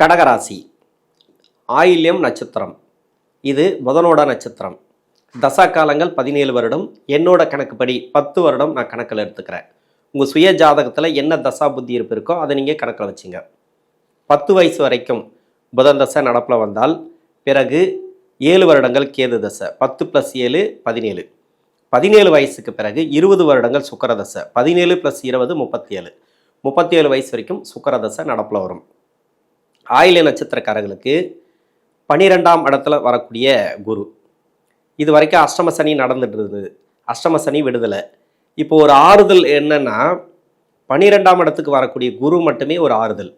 கடகராசி. ஆயில்யம் நட்சத்திரம். இது புதனோட நட்சத்திரம். தசா காலங்கள் பதினேழு வருடம். என்னோட கணக்குப்படி பத்து வருடம் நான் கணக்கில் எடுத்துக்கிறேன். உங்கள் சுய ஜாதகத்தில் என்ன தசா புத்தி இருப்பு இருக்கோ அதை நீங்கள் கணக்கில் வச்சுங்க. பத்து வயசு வரைக்கும் புதன் தசை நடப்பில் வந்தால் பிறகு ஏழு வருடங்கள் கேது தசை பத்து ப்ளஸ் ஏழு பதினேழு. பதினேழு வயசுக்கு பிறகு இருபது வருடங்கள் சுக்கரதசை பதினேழு ப்ளஸ் இருபது முப்பத்தி ஏழு முப்பத்தி ஏழு வயசு வரைக்கும் சுக்கரதசை நடப்பில் வரும். ஆயில நட்சத்திரக்காரர்களுக்கு பனிரெண்டாம் இடத்துல வரக்கூடிய குரு. இது வரைக்கும் அஷ்டம சனி நடந்துட்டு இருந்தது. அஷ்டம சனி விடுதலை. இப்போ ஒரு ஆறுதல் என்னன்னா பனிரெண்டாம் இடத்துக்கு வரக்கூடிய குரு மட்டுமே ஒரு ஆறுதல்.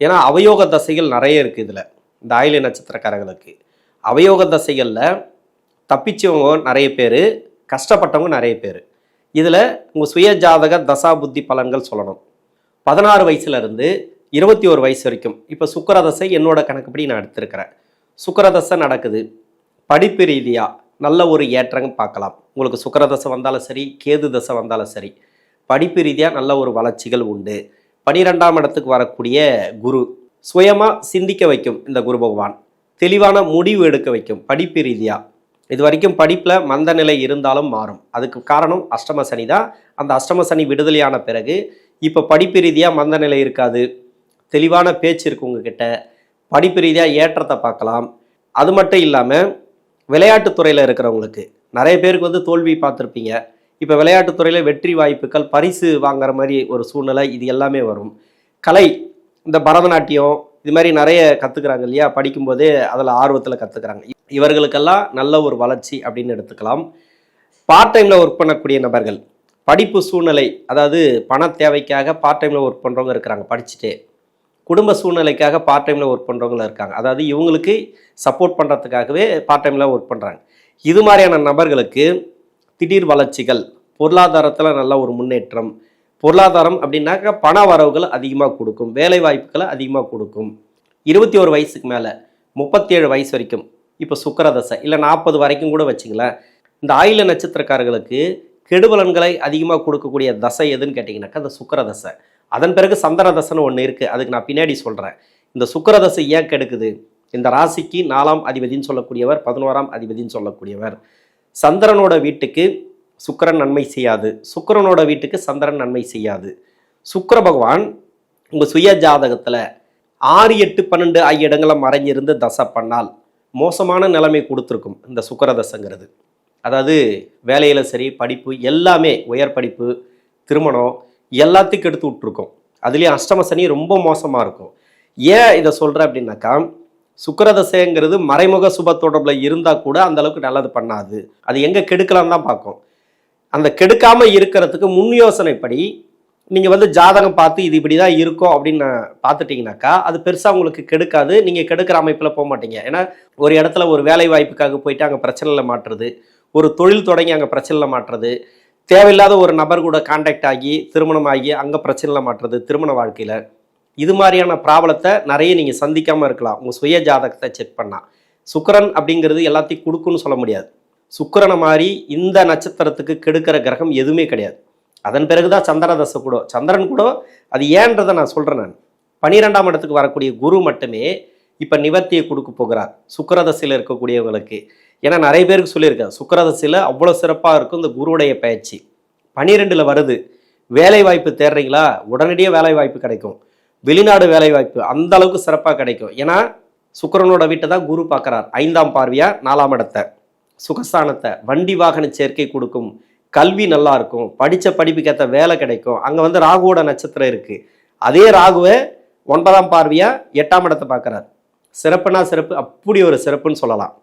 ஏன்னா அவயோக தசைகள் நிறைய இருக்குது இதில் இந்த ஆயில நட்சத்திரக்காரர்களுக்கு. அவயோக தசைகளில் தப்பிச்சவங்க நிறைய பேர் கஷ்டப்பட்டவங்க நிறைய பேர். இதில் உங்கள் சுய ஜாதக தசா புத்தி பலன்கள் சொல்லணும். பதினாறு வயசுலேருந்து இருபத்தி ஒரு வயசு வரைக்கும். இப்போ சுக்கரதசை என்னோட கணக்குப்படி நான் எடுத்திருக்கிறேன். சுக்கரதசை நடக்குது. படிப்பு ரீதியாக நல்ல ஒரு ஏற்றம் பார்க்கலாம். உங்களுக்கு சுக்கரதசை வந்தாலும் சரி கேது தசை வந்தாலும் சரி படிப்பு ரீதியாக நல்ல ஒரு வளர்ச்சிகள் உண்டு. பனிரெண்டாம் இடத்துக்கு வரக்கூடிய குரு சுயமாக சிந்திக்க வைக்கும் இந்த குரு பகவான். தெளிவான முடிவு எடுக்க வைக்கும் படிப்பு ரீதியாக இது வரைக்கும் படிப்பில் மந்த நிலை இருந்தாலும் மாறும். அதுக்கு காரணம் அஷ்டம சனி தான். அந்த அஷ்டம சனி விடுதலையான பிறகு இப்போ படிப்பு ரீதியாக மந்த நிலை இருக்காது. தெளிவான பேச்சு இருக்குது உங்ககிட்ட. படிப்பு ரீதியாக ஏற்றத்தை பார்க்கலாம். அது மட்டும் இல்லாமல் விளையாட்டுத்துறையில் இருக்கிறவங்களுக்கு நிறைய பேருக்கு வந்து தோல்வி பார்த்துருப்பீங்க. இப்போ விளையாட்டுத்துறையில் வெற்றி வாய்ப்புகள் பரிசு வாங்குற மாதிரி ஒரு சூழ்நிலை இது எல்லாமே வரும். கலை இந்த பரதநாட்டியம் இது மாதிரி நிறைய கற்றுக்குறாங்க இல்லையா? படிக்கும்போதே அதில் ஆர்வத்தில் கற்றுக்குறாங்க இவர்களுக்கெல்லாம் நல்ல ஒரு வளர்ச்சி அப்படின்னு எடுத்துக்கலாம். பார்ட் டைமில் ஒர்க் பண்ணக்கூடிய நபர்கள் படிப்பு சூழ்நிலை அதாவது பண தேவைக்காக பார்ட் டைமில் ஒர்க் பண்ணுறவங்க இருக்கிறாங்க படிச்சுட்டே. குடும்ப சூழ்நிலைக்காக பார்ட் டைமில் ஒர்க் பண்ணுறவங்களும் இருக்காங்க. அதாவது இவங்களுக்கு சப்போர்ட் பண்ணுறதுக்காகவே பார்ட் டைமில் ஒர்க் பண்ணுறாங்க இது மாதிரியான நபர்களுக்கு திடீர் வளர்ச்சிகள் பொருளாதாரத்தில் நல்ல ஒரு முன்னேற்றம் பொருளாதாரம் அப்படின்னாக்கா பண வரவுகள் அதிகமாக கொடுக்கும் வேலை வாய்ப்புகளை அதிகமாக கொடுக்கும். இருபத்தி ஒரு வயசுக்கு மேலே முப்பத்தேழு வயசு வரைக்கும் இப்போ சுக்கரதசை இல்லை நாற்பது வரைக்கும் கூட வச்சுங்களேன் இந்த ஆயில நட்சத்திரக்காரர்களுக்கு கெடுபலன்களை அதிகமாக கொடுக்கக்கூடிய தசை எதுன்னு கேட்டிங்கனாக்கா அந்த சுக்கரதசை. அதன் பிறகு சந்திரதசன்னு ஒன்று இருக்குது அதுக்கு நான் பின்னாடி சொல்கிறேன் இந்த சுக்கரதசை ஏன் கெடுக்குது? இந்த ராசிக்கு நாலாம் அதிபதின்னு சொல்லக்கூடியவர் பதினோராம் அதிபதின்னு சொல்லக்கூடியவர். சந்திரனோட வீட்டுக்கு சுக்கரன் நன்மை செய்யாது. சுக்கரனோட வீட்டுக்கு சந்திரன் நன்மை செய்யாது. சுக்கர பகவான் உங்கள் சுய ஜாதகத்தில் ஆறு எட்டு பன்னெண்டு ஆகிய இடங்களில் மறைஞ்சிருந்து தசை பண்ணால் மோசமான நிலைமை கொடுத்துருக்கும் இந்த சுக்கரதசங்கிறது. அதாவது வேலையில் சரி படிப்பு எல்லாமே உயர் படிப்பு திருமணம் எல்லாத்துக்கும் எடுத்து விட்ருக்கோம் அதுலேயும் அஷ்டம சனி ரொம்ப மோசமாக இருக்கும். ஏன் இதை சொல்கிறேன் அப்படின்னாக்கா சுக்கரதசைங்கிறது மறைமுக சுப தொடர்பில் இருந்தால் கூட அந்த அளவுக்கு நல்லது பண்ணாது. அது எங்கே கெடுக்கலாம் தான் பார்க்கும். அந்த கெடுக்காமல் இருக்கிறதுக்கு முன் யோசனைப்படி நீங்கள் வந்து ஜாதகம் பார்த்து இது இப்படி தான் இருக்கும் அப்படின்னு நான் பார்த்துட்டிங்கனாக்கா அது பெருசாக உங்களுக்கு கெடுக்காது. நீங்கள் கெடுக்கிற அமைப்பில் போக மாட்டீங்க. ஏன்னா ஒரு இடத்துல ஒரு வேலை வாய்ப்புக்காக போயிட்டு அங்கே பிரச்சனையில் மாட்டுறது ஒரு தொழில் தொடங்கி அங்கே பிரச்சனையில் மாட்டுறது தேவையில்லாத ஒரு நபர் கூட காண்டாக்ட் ஆகி திருமணம் ஆகி அங்கே பிரச்சனையில் மாட்டுறது திருமண வாழ்க்கையில். இது மாதிரியான ப்ராப்ளத்தை நிறைய நீங்கள் சந்திக்காமல் இருக்கலாம். உங்கள் சுய ஜாதகத்தை செக் பண்ணால் சுக்கிரன் அப்படிங்கிறது எல்லாத்தையும் கொடுக்குன்னு சொல்ல முடியாது. சுக்கரனை மாதிரி இந்த நட்சத்திரத்துக்கு கெடுக்கிற கிரகம் எதுவுமே கிடையாது. அதன் பிறகு தான் சந்திரதசை கூட. சந்திரன் கூட அது ஏன்றதை நான் சொல்கிறேன் நான். பனிரெண்டாம் இடத்துக்கு வரக்கூடிய குரு மட்டுமே இப்போ நிவர்த்தியை கொடுக்க போகிறார். சுக்கரதசையில் இருக்கக்கூடியவங்களுக்கு. ஏன்னா நிறைய பேருக்கு சொல்லியிருக்கேன் சுக்கரதசையில் அவ்வளோ சிறப்பாக இருக்கும் இந்த குருவுடைய பயிற்சி. பனிரெண்டில் வருது வேலை வாய்ப்பு தேடுறீங்களா? உடனடியாக வேலை வாய்ப்பு கிடைக்கும். வெளிநாடு வேலை வாய்ப்பு அந்த அளவுக்கு சிறப்பாக கிடைக்கும். ஏன்னா சுக்கரனோட வீட்டை தான் குரு பார்க்குறார். ஐந்தாம் பார்வையாக நாலாம் இடத்தை. சுகஸ்தானத்தை வண்டி வாகன சேர்க்கை கொடுக்கும். கல்வி நல்லா இருக்கும். படித்த படிப்புக்கேற்ற வேலை கிடைக்கும். அங்கே வந்து ராகுவோட நட்சத்திரம் இருக்குது அதே ராகுவை ஒன்பதாம் பார்வையாக எட்டாம் இடத்தை பார்க்குறார். சிறப்புனா சிறப்பு அப்படி ஒரு சிறப்புன்னு சொல்லலாம்.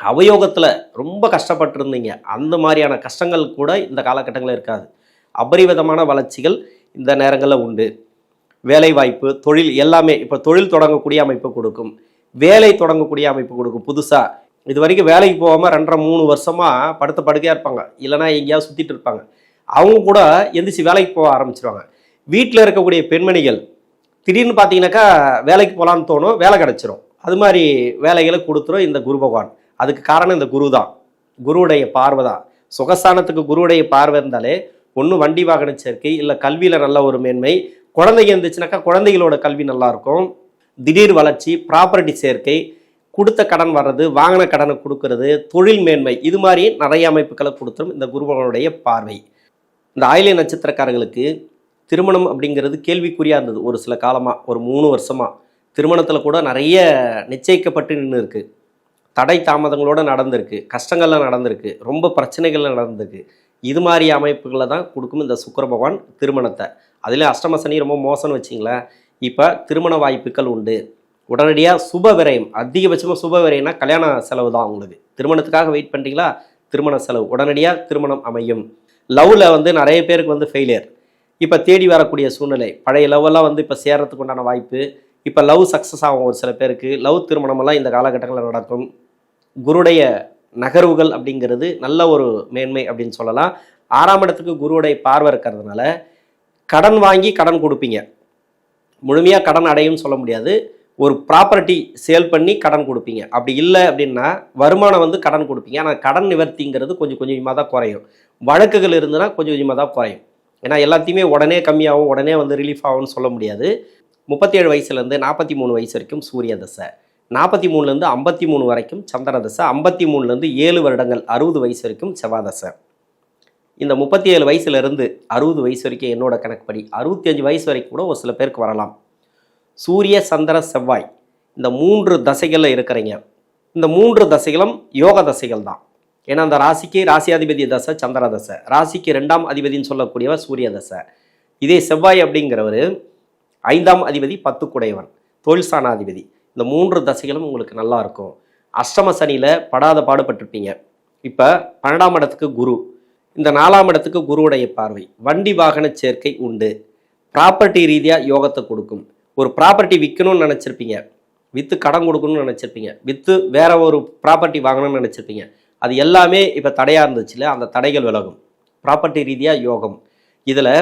அவயோகத்தில் ரொம்ப கஷ்டப்பட்டிருந்தீங்க. அந்த மாதிரியான கஷ்டங்கள் கூட இந்த காலகட்டங்களில் இருக்காது. அபரிவிதமான வளர்ச்சிகள் இந்த நேரங்களில் உண்டு. வேலைவாய்ப்பு தொழில் எல்லாமே இப்போ தொழில் தொடங்கக்கூடிய அமைப்பு கொடுக்கும். வேலை தொடங்கக்கூடிய அமைப்பு கொடுக்கும். புதுசாக இது வரைக்கும் வேலைக்கு போகாமல் ரெண்டரை மூணு வருஷமாக படுத்த படுக்கையாக இருப்பாங்க. இல்லைனா எங்கேயாவது சுற்றிட்டு இருப்பாங்க. அவங்க கூட எந்திரிச்சு வேலைக்கு போக ஆரம்பிச்சிருவாங்க. வீட்டில் இருக்கக்கூடிய பெண்மணிகள் திடீர்னு பார்த்தீங்கன்னாக்கா வேலைக்கு போகலான்னு தோணும் வேலை கிடச்சிரும். அது மாதிரி வேலைகளை கொடுத்துரும் இந்த குரு பகவான். அதுக்கு காரணம் இந்த குரு தான் குருவுடைய பார்வை தான். சுகஸ்தானத்துக்கு குருவுடைய பார்வை இருந்தாலே ஒன்று வண்டி வாகன சேர்க்கை இல்லை கல்வியில் நல்ல ஒரு மேன்மை குழந்தைங்க இருந்துச்சுனாக்கா குழந்தைகளோட கல்வி நல்லாயிருக்கும். திடீர் வளர்ச்சி ப்ராப்பர்ட்டி சேர்க்கை கொடுத்த கடன் வர்றது வாங்கின கடனை கொடுக்கறது தொழில் மேன்மை இது மாதிரி நிறைய அமைப்புகளை கொடுத்துரும் இந்த குருபகனுடைய பார்வை. இந்த ஆயிலை நட்சத்திரக்காரர்களுக்கு திருமணம் அப்படிங்கிறது கேள்விக்குறியாக இருந்தது. ஒரு சில காலமாக ஒரு மூணு வருஷமாக திருமணத்தில் கூட நிறைய நிச்சயிக்கப்பட்டு நின்று இருக்குது தடை தாமதங்களோடு நடந்திருக்கு கஷ்டங்கள்லாம் நடந்திருக்கு ரொம்ப பிரச்சனைகள்லாம் நடந்திருக்கு. இது மாதிரி அமைப்புகளை தான் கொடுக்கும் இந்த சுக்கர பகவான் திருமணத்தை. அதில் அஷ்டம சனி ரொம்ப மோசம்னு வச்சிங்களேன். இப்போ திருமண வாய்ப்புகள் உண்டு. உடனடியாக சுப விரயம் அதிகபட்சமாக சுப விரயம்னா கல்யாண செலவு தான் உங்களுக்கு. திருமணத்துக்காக வெயிட் பண்ணுறீங்களா திருமண செலவு. உடனடியாக திருமணம் அமையும். லவ்வில் வந்து நிறைய பேருக்கு வந்து ஃபெயிலியர் இப்போ தேடி வரக்கூடிய சூழ்நிலை. பழைய லவ்வெல்லாம் வந்து இப்போ சேர்றதுக்கு உண்டான வாய்ப்பு. இப்போ லவ் சக்ஸஸ் ஆகும் ஒரு சில பேருக்கு. லவ் திருமணமெல்லாம் இந்த காலகட்டங்களில் நடக்கும். குருடைய நகர்வுகள் அப்படிங்கிறது நல்ல ஒரு மேன்மை அப்படின்னு சொல்லலாம். ஆறாம் இடத்துக்கு குருவுடைய பார்வை இருக்கிறதுனால கடன் வாங்கி கடன் கொடுப்பீங்க. முழுமையாக கடன் அடையும்னு சொல்ல முடியாது. ஒரு ப்ராப்பர்ட்டி சேல் பண்ணி கடன் கொடுப்பீங்க. அப்படி இல்லை அப்படின்னா வருமானம் வந்து கடன் கொடுப்பீங்க. ஆனால் கடன் நிவர்த்திங்கிறது கொஞ்சம் கொஞ்சமாக தான் குறையும். வழக்குகள் இருந்ததுன்னா கொஞ்சம் கொஞ்சமாக தான் குறையும். ஏன்னா எல்லாத்தையுமே உடனே கம்மியாகும் உடனே வந்து ரிலீஃப் ஆகும்னு சொல்ல முடியாது. முப்பத்தேழு வயசுலேருந்து நாற்பத்தி மூணு வயசு வரைக்கும் சூரிய தசை. நாற்பத்தி மூணுலேருந்து ஐம்பத்தி மூணு வரைக்கும் சந்திரதசை ஐம்பத்தி மூணுலேருந்து ஏழு வருடங்கள் அறுபது வயசு வரைக்கும் செவ்வாதசை. இந்த முப்பத்தி ஏழு வயசுலேருந்து அறுபது வயசு வரைக்கும் என்னோட கணக்குப்படி அறுபத்தி அஞ்சு வயசு வரைக்கும் கூட ஒரு சில பேருக்கு வரலாம். சூரிய சந்திர செவ்வாய் இந்த மூன்று தசைகளில் இருக்கிறீங்க. இந்த மூன்று தசைகளும் யோக தசைகள் தான். ஏன்னா அந்த ராசிக்கு ராசியாதிபதி தசை சந்திர தசை. ராசிக்கு ரெண்டாம் அதிபதின்னு சொல்லக்கூடியவர் சூரிய தசை. இதே செவ்வாய் அப்படிங்கிறவர் ஐந்தாம் அதிபதி பத்து குடையவன் தொழில் ஸ்தானாதிபதி இந்த மூன்று தசைகளும் உங்களுக்கு நல்லா இருக்கும். அஷ்டம சனியில் படாத பாடுபட்டிருப்பீங்க. இப்போ பன்னெண்டாம் இடத்துக்கு குரு. இந்த நாலாம் இடத்துக்கு குருவுடைய பார்வை. வண்டி வாகன சேர்க்கை உண்டு. ப்ராப்பர்ட்டி ரீதியாக யோகத்தை கொடுக்கும். ஒரு ப்ராப்பர்ட்டி விற்கணும்னு நினச்சிருப்பீங்க. விற்று கடன் கொடுக்கணும்னு நினச்சிருப்பீங்க. விற்று வேற ஒரு ப்ராப்பர்ட்டி வாங்கணும்னு நினச்சிருப்பீங்க. அது எல்லாமே இப்போ தடையாக இருந்துச்சுல அந்த தடைகள் விலகும். ப்ராப்பர்ட்டி ரீதியாக யோகம். இதில்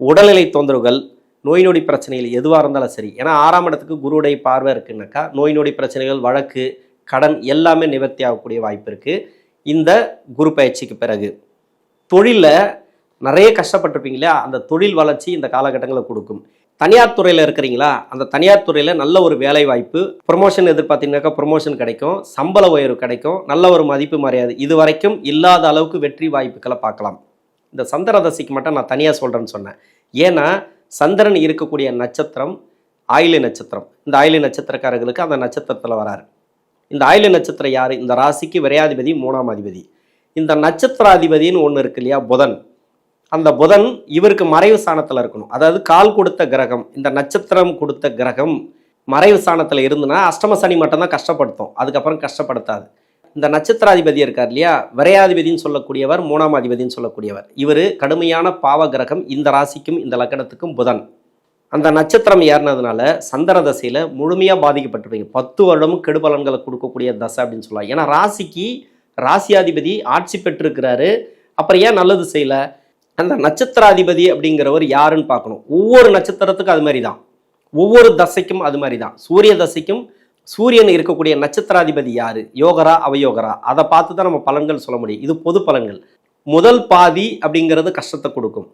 உடல்நிலை தொந்தரவுகள் நோய் நொடி பிரச்சனைகள் எதுவாக இருந்தாலும் சரி. ஏன்னா ஆறாம் இடத்துக்கு குருடைய பார்வை இருக்குன்னாக்கா நோய் நொடி பிரச்சனைகள் வழக்கு கடன் எல்லாமே நிவர்த்தி ஆகக்கூடிய வாய்ப்பு இருக்குது இந்த குரு பயிற்சிக்கு பிறகு. தொழிலில் நிறைய கஷ்டப்பட்டிருப்பீங்க இல்லையா? அந்த தொழில் வளர்ச்சி இந்த காலகட்டங்களில் கொடுக்கும். தனியார் துறையில் இருக்கிறீங்களா? அந்த தனியார் துறையில் நல்ல ஒரு வேலை வாய்ப்பு ப்ரொமோஷன் எதிர்பார்த்தீங்கன்னாக்கா ப்ரொமோஷன் கிடைக்கும். சம்பள உயர்வு கிடைக்கும். நல்ல ஒரு மதிப்பு மரியாதை. இது வரைக்கும் இல்லாத அளவுக்கு வெற்றி வாய்ப்புகளை பார்க்கலாம். இந்த சந்திரதசிக்கு மட்டும் நான் தனியாக சொல்கிறேன்னு சொன்னேன். ஏன்னா சந்திரன் இருக்கக்கூடிய நட்சத்திரம் ஆயிலி நட்சத்திரம். இந்த ஆயிலி நட்சத்திரக்காரர்களுக்கு அந்த நட்சத்திரத்தில் வராரு. இந்த ஆயிலி நட்சத்திரம் யார்? இந்த ராசிக்கு விரையாதிபதி மூணாம் அதிபதி. இந்த நட்சத்திராதிபதின்னு ஒன்று இருக்கு இல்லையா? புதன். அந்த புதன் இவருக்கு மறைவு சாணத்தில் இருக்கணும். அதாவது கால் கொடுத்த கிரகம் இந்த நட்சத்திரம் கொடுத்த கிரகம் மறைவு சாணத்தில் இருந்துன்னா அஷ்டம சனி மட்டும்தான் கஷ்டப்படுத்தும். அதுக்கப்புறம் கஷ்டப்படுத்தாது. இந்த நட்சத்திராதிபதி இருக்கார் இல்லையா? விரையாதிபதினு சொல்லக்கூடியவர் மூணாம் அதிபதின்னு சொல்லக்கூடியவர். இவர் கடுமையான பாவ கிரகம் இந்த ராசிக்கும் இந்த லக்கணத்துக்கும் புதன். அந்த நட்சத்திரம் ஏறினதுனால சந்திர தசையில் முழுமையாக பாதிக்கப்பட்டிருப்பீங்க. பத்து வருடமும் கெடுபலன்களை கொடுக்கக்கூடிய தசை அப்படின்னு சொல்லலாம். ஏன்னா ராசிக்கு ராசியாதிபதி ஆட்சி பெற்றிருக்கிறாரு. அப்புறம் ஏன் நல்லது செய்யலை அந்த நட்சத்திராதிபதி அப்படிங்கிறவர் யாருன்னு பார்க்கணும். ஒவ்வொரு நட்சத்திரத்துக்கும் அது மாதிரி தான் ஒவ்வொரு தசைக்கும் அது மாதிரி தான் சூரிய தசைக்கும் சூரியன் இருக்கக்கூடிய நட்சத்திராதிபதி யாரு? யோகரா அவயோகரா? அதை பார்த்து தான் நம்ம பலன்கள் சொல்ல முடியும். இது பொது பலன்கள். முதல் பாதி அப்படிங்கிறது கஷ்டத்தை கொடுக்கும்.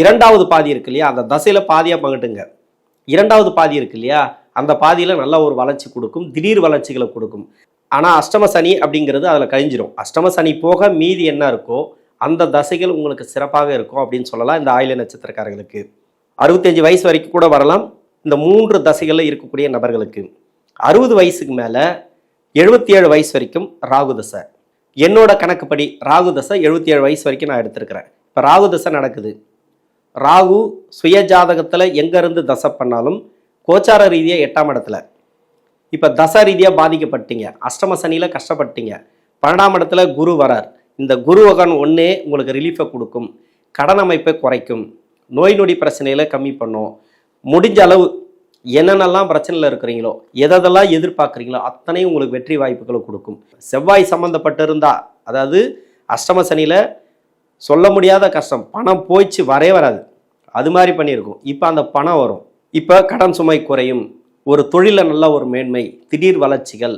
இரண்டாவது பாதி இருக்கு இல்லையா? அந்த தசையில பாதியா பங்கிட்டுங்க இரண்டாவது பாதி இருக்கு இல்லையா? அந்த பாதியில நல்ல ஒரு வளர்ச்சி கொடுக்கும். திடீர் வளர்ச்சிகளை கொடுக்கும். ஆனா அஷ்டம சனி அப்படிங்கிறது அதுல கழிஞ்சிரும். அஷ்டம சனி போக மீதி என்ன இருக்கோ அந்த தசைகள் உங்களுக்கு சிறப்பாக இருக்கும் அப்படின்னு சொல்லலாம் இந்த ஆயில நட்சத்திரக்காரர்களுக்கு. அறுபத்தஞ்சு வயசு வரைக்கும் கூட வரலாம். இந்த மூன்று தசைகளில் இருக்கக்கூடிய நபர்களுக்கு. அறுபது வயசுக்கு மேலே எழுபத்தி ஏழு வயசு வரைக்கும் ராகு தசை. என்னோட கணக்குப்படி ராகு தசை எழுபத்தி ஏழு வயசு வரைக்கும் நான் எடுத்திருக்கிறேன். இப்போ ராகுதசை நடக்குது. ராகு சுய ஜாதகத்தில் எங்கேருந்து தசை பண்ணாலும் கோச்சார ரீதியாக எட்டாம் இடத்துல. இப்போ தசை ரீதியாக பாதிக்கப்பட்டீங்க. அஷ்டம சனியில் கஷ்டப்பட்டீங்க. பன்னெண்டாம் இடத்துல குரு வரார். இந்த குரு வகன் ஒன்றே உங்களுக்கு ரிலீஃபை கொடுக்கும். கடன் அமைப்பை குறைக்கும். நோய் நொடி பிரச்சனையில் கம்மி பண்ணும். முடிஞ்ச அளவு என்னென்னலாம் பிரச்சனையில் இருக்கிறீங்களோ எதெல்லாம் எதிர்பார்க்குறீங்களோ அத்தனையும் உங்களுக்கு வெற்றி வாய்ப்புகளை கொடுக்கும். செவ்வாய் சம்மந்தப்பட்டிருந்தா அதாவது அஷ்டம சனியில் சொல்ல முடியாத கஷ்டம் பணம் போயிச்சு வரே வராது. அது மாதிரி பண்ணியிருக்கும். இப்போ அந்த பணம் வரும். இப்போ கடன் சுமை குறையும். ஒரு தொழிலில் நல்ல ஒரு மேன்மை திடீர் வளர்ச்சிகள்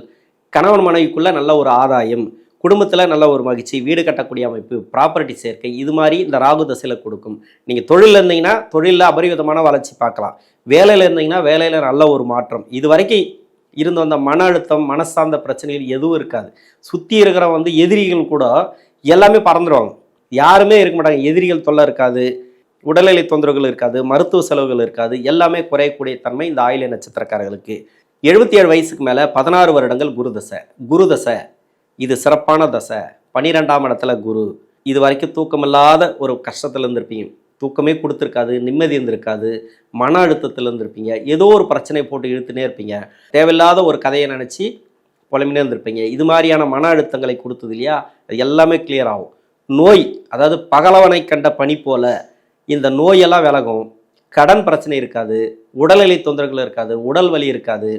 கணவன் மனைவிக்குள்ளே நல்ல ஒரு ஆதாயம் குடும்பத்தில் நல்ல ஒரு மகிழ்ச்சி வீடு கட்டக்கூடிய அமைப்பு ப்ராப்பர்ட்டி சேர்க்கை இது மாதிரி இந்த ராகு தசையில் கொடுக்கும். நீங்கள் தொழிலில் இருந்தீங்கன்னா தொழிலில் அபரிவிதமான வளர்ச்சி பார்க்கலாம். வேலையில் இருந்தீங்கன்னா வேலையில் நல்ல ஒரு மாற்றம். இது வரைக்கும் இருந்து வந்த மன அழுத்தம் மனசார்ந்த பிரச்சனைகள் எதுவும் இருக்காது. சுற்றி இருக்கிற வந்து எதிரிகள் கூட எல்லாமே பறந்துடுவாங்க யாருமே இருக்க மாட்டாங்க. எதிரிகள் தொல்லை இருக்காது உடல்நிலை தொந்தரவுகள் இருக்காது மருத்துவ செலவுகள் இருக்காது. எல்லாமே குறையக்கூடிய தன்மை இந்த ஆயில நட்சத்திரக்காரர்களுக்கு. எழுபத்தி ஏழு வயசுக்கு மேலே பதினாறு வருடங்கள் குரு தசை. குரு தசை இது சிறப்பான தசை. பனிரெண்டாம் இடத்துல குரு. இது வரைக்கும் தூக்கமில்லாத ஒரு கஷ்டத்தில் இருந்திருப்பீங்க. தூக்கமே கொடுத்துருக்காது நிம்மதி இருந்திருக்காது மன அழுத்தத்தில் இருந்திருப்பீங்க. ஏதோ ஒரு பிரச்சனை போட்டு இழுத்துனே இருப்பீங்க. தேவையில்லாத ஒரு கதையை நினச்சி புலம்பினே இருந்திருப்பீங்க. இது மாதிரியான மன அழுத்தங்களை கொடுத்தது இல்லையா? அது எல்லாமே கிளியர் ஆகும். நோய் அதாவது பகலவனை கண்ட பனி போல இந்த நோயெல்லாம் விலகும். கடன் பிரச்சனை இருக்காது உடல்நிலை தொந்தரவுகள் இருக்காது உடல் வலி இருக்காது.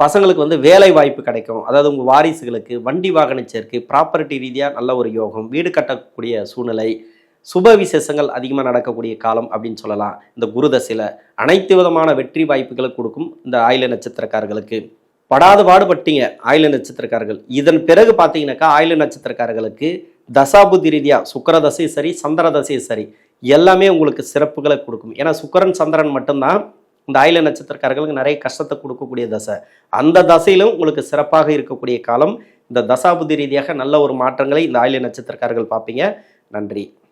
பசங்களுக்கு வந்து வேலை வாய்ப்பு கிடைக்கும். அதாவது உங்கள் வாரிசுகளுக்கு வண்டி வாகன சேர்க்கை ப்ராப்பர்ட்டி ரீதியாக நல்ல ஒரு யோகம் வீடு கட்டக்கூடிய சூழ்நிலை சுப விசேஷங்கள் அதிகமாக நடக்கக்கூடிய காலம் அப்படின்னு சொல்லலாம். இந்த குரு தசையில் அனைத்து விதமான வெற்றி வாய்ப்புகளை கொடுக்கும் இந்த ஆயில நட்சத்திரக்காரர்களுக்கு. படாத பாடுபட்டீங்க ஆயில நட்சத்திரக்காரர்கள். இதன் பிறகு பார்த்தீங்கன்னாக்கா ஆயில நட்சத்திரக்காரர்களுக்கு தசாபுத்தி ரீதியாக சுக்கர தசை சரி சந்திர தசை சரி எல்லாமே உங்களுக்கு சிறப்புகளை கொடுக்கும். ஏன்னா சுக்கரன் சந்திரன் மட்டும்தான் இந்த ஆயில நட்சத்திரக்காரர்களுக்கு நிறைய கஷ்டத்தை கொடுக்கக்கூடிய தசை. அந்த தசையிலும் உங்களுக்கு சிறப்பாக இருக்கக்கூடிய காலம். இந்த தசாபுத்தி ரீதியாக நல்ல ஒரு மாற்றங்களை இந்த ஆயில நட்சத்திரக்காரர்கள் பார்ப்பீங்க. நன்றி.